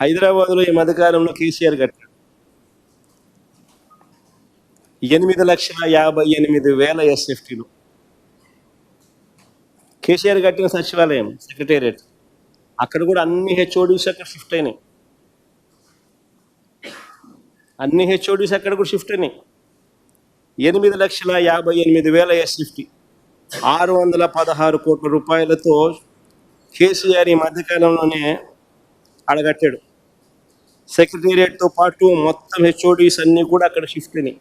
హైదరాబాద్లో ఈ మధ్యకాలంలో కేసీఆర్ కట్టాడు. ఎనిమిది లక్షల యాభై ఎనిమిది వేల ఎస్ఎఫ్టీలు. కేసీఆర్ కట్టిన సచివాలయం సెక్రటేరియట్. అక్కడ కూడా అన్ని హెచ్ఓడిస్ అక్కడ షిఫ్ట్ అయినాయి. అన్ని హెచ్ఓడిస్ అక్కడ కూడా షిఫ్ట్ అయినాయి. ఎనిమిది లక్షల యాభై ఎనిమిది వేల ఎస్ఎఫ్టీ. ఆరు వందల పదహారు కోట్ల రూపాయలతో కేసీఆర్ ఈ మధ్యకాలంలోనే అడగట్టాడు. సెక్రటేరియట్తో పాటు మొత్తం హెచ్ఓడిస్ అన్నీ కూడా అక్కడ షిఫ్ట్ అయినాయి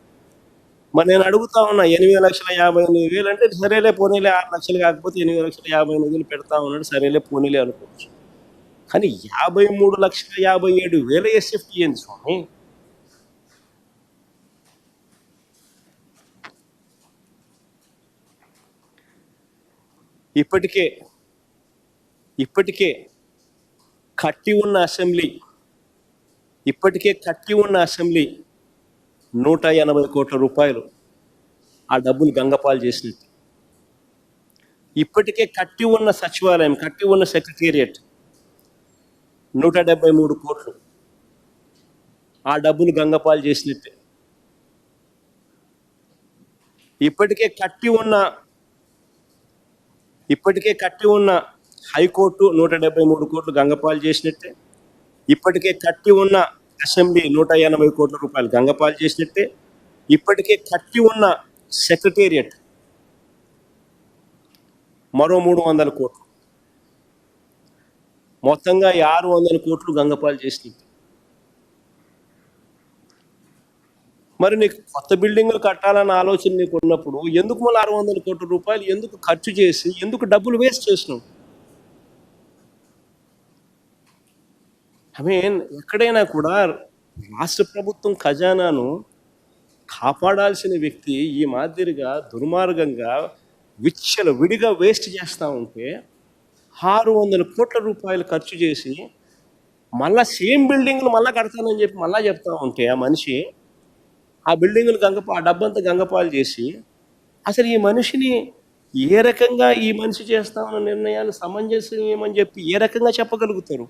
మరి నేను అడుగుతా ఉన్నా ఎనిమిది లక్షల యాభై ఎనిమిది వేలు అంటే సరేలే పోనీలే ఆరు లక్షలు కాకపోతే ఎనిమిది లక్షల యాభై ఎనిమిది వేలు పెడతా ఉన్నాడు సరేలే పోనీలే అనుకోవచ్చు. కానీ యాభై మూడు లక్షల యాభై ఏడు వేల ఎస్ఎఫ్టీ ఏంది స్వామి. ఇప్పటికే ఇప్పటికే కట్టి ఉన్న అసెంబ్లీ ఇప్పటికే కట్టి ఉన్న అసెంబ్లీ నూట ఎనభై కోట్ల రూపాయలు ఆ డబ్బులు గంగపాలు చేసినట్టు ఇప్పటికే కట్టి ఉన్న సచివాలయం కట్టి ఉన్న సెక్రటేరియట్ నూట డెబ్బై మూడు కోట్లు. ఆ డబ్బులు గంగపాలు చేసినట్టే. ఇప్పటికే కట్టి ఉన్న ఇప్పటికే కట్టి ఉన్న హైకోర్టు నూట డెబ్బై మూడు కోట్లు గంగపాలు చేసినట్టే. ఇప్పటికే కట్టి ఉన్న అసెంబ్లీ నూట ఎనభై కోట్ల రూపాయలు గంగపాలు చేసినట్టే ఇప్పటికే కట్టి ఉన్న సెక్రటేరియట్ మరో మూడు వందల కోట్లు. మొత్తంగా ఈ ఆరు వందల కోట్లు గంగపాలు చేసినట్టు మరి నీకు కొత్త బిల్డింగ్లు కట్టాలన్న ఆలోచన నీకు ఉన్నప్పుడు ఎందుకు మళ్ళీ ఆరు వందల కోట్ల రూపాయలు ఎందుకు ఖర్చు చేసి ఎందుకు డబ్బులు వేస్ట్ చేసినావు ఐ మీన్ ఎక్కడైనా కూడా రాష్ట్ర ప్రభుత్వం ఖజానాను కాపాడాల్సిన వ్యక్తి ఈ మాదిరిగా దుర్మార్గంగా విచ్చల విడిగా వేస్ట్ చేస్తూ ఉంటే ఆరు వందల కోట్ల రూపాయలు ఖర్చు చేసి మళ్ళా సేమ్ బిల్డింగ్లు మళ్ళీ కడతానని చెప్పి మళ్ళా చెప్తా ఉంటే ఆ మనిషి ఆ బిల్డింగులు గంగపా ఆ డబ్బంతా గంగపాలు చేసి అసలు ఈ మనిషిని ఏ రకంగా ఈ మనిషి చేస్తామన్న నిర్ణయాలు సమంజసం ఏమని చెప్పి ఏ రకంగా చెప్పగలుగుతారు?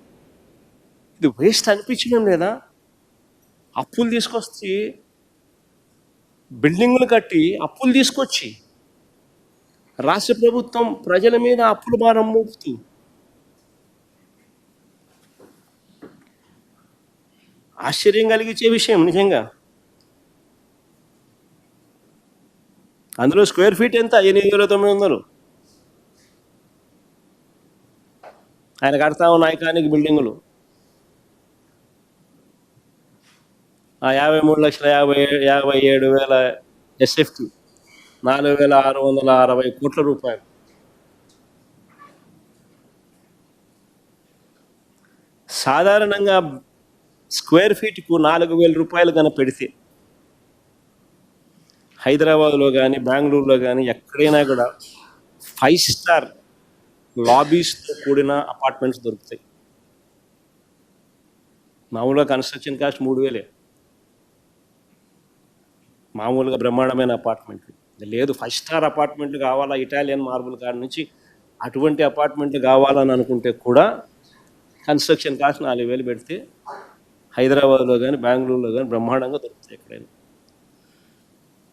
ఇది వేస్ట్ అనిపించడం లేదా? అప్పులు తీసుకొచ్చి బిల్డింగులు కట్టి అప్పులు తీసుకొచ్చి రాష్ట్ర ప్రభుత్వం ప్రజల మీద అప్పుల భారం మోపుతూ ఆశ్చర్యం కలిగించే విషయం నిజంగా. అందులో స్క్వేర్ ఫీట్ ఎంత? ఎనిమిది వేల తొమ్మిది వందలు. ఆయన కడతా ఉన్న ఐకానిక్ బిల్డింగులు. ఆ యాభై మూడు లక్షల యాభై యాభై ఏడు వేల ఎస్ఎఫ్టీ నాలుగు వేల ఆరు వందల అరవై కోట్ల రూపాయలు. సాధారణంగా స్క్వేర్ ఫీట్కు నాలుగు వేల రూపాయలు కనుక పెడితే హైదరాబాద్లో కానీ బెంగళూరులో కానీ ఎక్కడైనా కూడా ఫైవ్ స్టార్ లాబీస్తో కూడిన అపార్ట్మెంట్స్ దొరుకుతాయి. మామూలుగా కన్స్ట్రక్షన్ కాస్ట్ మూడు వేలే. మామూలుగా బ్రహ్మాండమైన అపార్ట్మెంట్లు లేదు ఫైవ్ స్టార్ అపార్ట్మెంట్లు కావాలా ఇటాలియన్ మార్బుల్ కాడ నుంచి అటువంటి అపార్ట్మెంట్లు కావాలని అనుకుంటే కూడా కన్స్ట్రక్షన్ కాస్ట్ నాలుగు వేలు పెడితే హైదరాబాద్లో కానీ బెంగళూరులో కానీ బ్రహ్మాండంగా దొరుకుతాయి ఎక్కడైనా.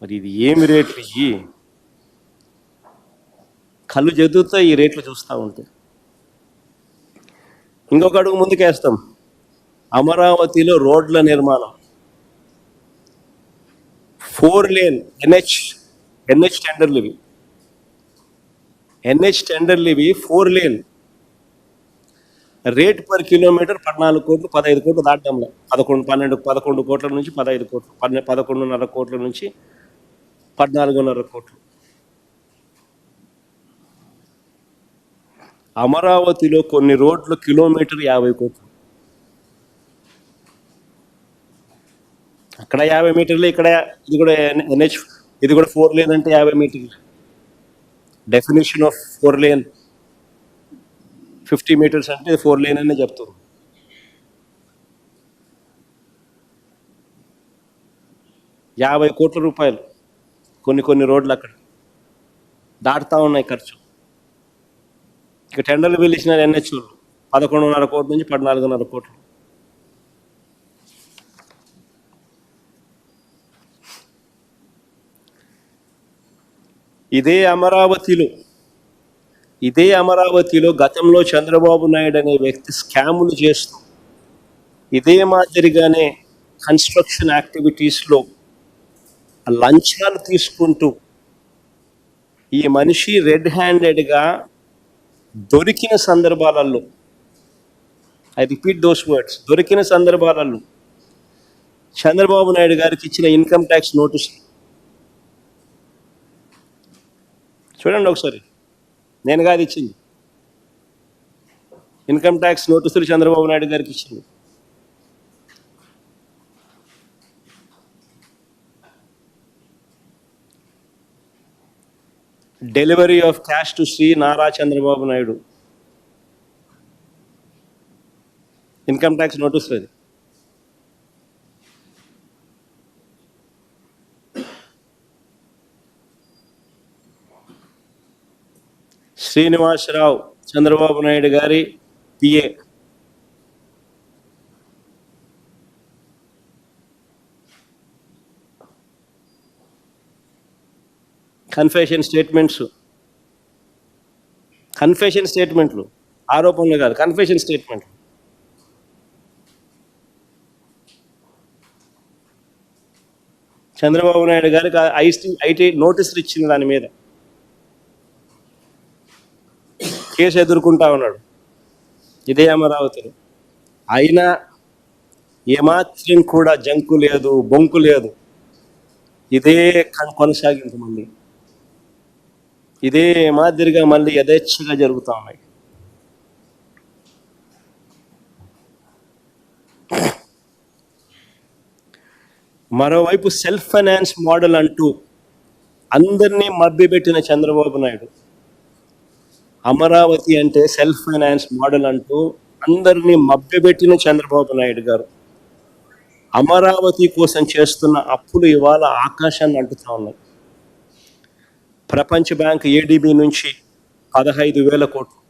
మరి ఇది ఏమి రేట్లు ఇవి కళ్ళు జదుతో ఈ రేట్లు చూస్తూ ఉంటే. ఇంకొక అడుగు ముందుకేస్తాం. అమరావతిలో రోడ్ల నిర్మాణం. ఫోర్ లేన్ ఎన్హెచ్ ఎన్హెచ్ టెండర్లు ఇవి. ఎన్హెచ్ టెండర్లు ఇవి four lane. Rate per kilometre పద్నాలుగు కోట్లు పదహైదు కోట్లు దాటంలో పదకొండు పన్నెండు పదకొండు కోట్ల నుంచి పదహైదు కోట్లు పన్నె పదకొండున్నర కోట్ల నుంచి పద్నాలుగున్నర కోట్లు. అమరావతిలో కొన్ని రోడ్లు కిలోమీటర్ యాభై కోట్లు. అక్కడ యాభై మీటర్లు ఇక్కడ ఇది కూడా ఎన్హెచ్ ఇది కూడా ఫోర్ లేన్ అంటే యాభై మీటర్లు. Definition of four lane fifty metres అంటే ఫోర్ లేన్ అనే చెప్తుంది యాభై కోట్ల రూపాయలు కొన్ని కొన్ని రోడ్లు అక్కడ. దాటుతా ఉన్నాయి ఖర్చు. ఇక టెండర్లు పిలిచిన ఎన్హెచ్లు. పదకొండున్నర కోట్ల నుంచి పద్నాలుగున్నర కోట్లు. ఇదే అమరావతిలో ఇదే అమరావతిలో గతంలో చంద్రబాబు నాయుడు అనే వ్యక్తి స్కాములు చేస్తూ ఇదే మాదిరిగానే కన్స్ట్రక్షన్ యాక్టివిటీస్లో లంచాలు తీసుకుంటూ ఈ మనిషి రెడ్ హ్యాండెడ్గా దొరికిన సందర్భాలలో ఐ రిపీట్ దోస్ వర్డ్స్ దొరికిన సందర్భాలలో చంద్రబాబు నాయుడు గారికి ఇచ్చిన ఇన్కమ్ ట్యాక్స్ నోటీస్ చూడండి ఒకసారి. నేను కాదు ఇచ్చింది. ఇన్కమ్ ట్యాక్స్ నోటీసులు చంద్రబాబు నాయుడు గారికి ఇచ్చింది. Delivery of cash to Shri Nara Chandrababu Naidu. Income tax నోటీసులు అది శ్రీనివాసరావు చంద్రబాబు నాయుడు గారి పిఏ. కన్ఫెషన్ స్టేట్మెంట్స్ కన్ఫెషన్ స్టేట్మెంట్లు ఆరోపణలు కాదు కన్ఫెషన్ స్టేట్మెంట్లు చంద్రబాబు నాయుడు గారికి ఐటీ ఐటీ నోటీసులు ఇచ్చింది దాని మీద. కేసు ఎదుర్కొంటా ఉన్నాడు. ఇదే అమరావతిలో. అయినా ఏమాత్రం కూడా జంకు లేదు బొంకు లేదు. ఇదే కన్- కొనసాగింపు మళ్ళీ. ఇదే మాదిరిగా మళ్ళీ యథేచ్ఛగా జరుగుతూ ఉన్నాయి. మరోవైపు సెల్ఫ్ ఫైనాన్స్ మోడల్ అంటూ అందరినీ మభ్యపెట్టిన చంద్రబాబు నాయుడు. అమరావతి అంటే సెల్ఫ్ ఫైనాన్స్ మోడల్ అంటూ అందరినీ మభ్యపెట్టిన చంద్రబాబు నాయుడు గారు. అమరావతి కోసం చేస్తున్న అప్పులు ఇవాళ ఆకాశాన్ని అంటుతా ఉన్నాయి. ప్రపంచ బ్యాంక్ ఏడీబీ నుంచి పదహైదు వేల కోట్లు.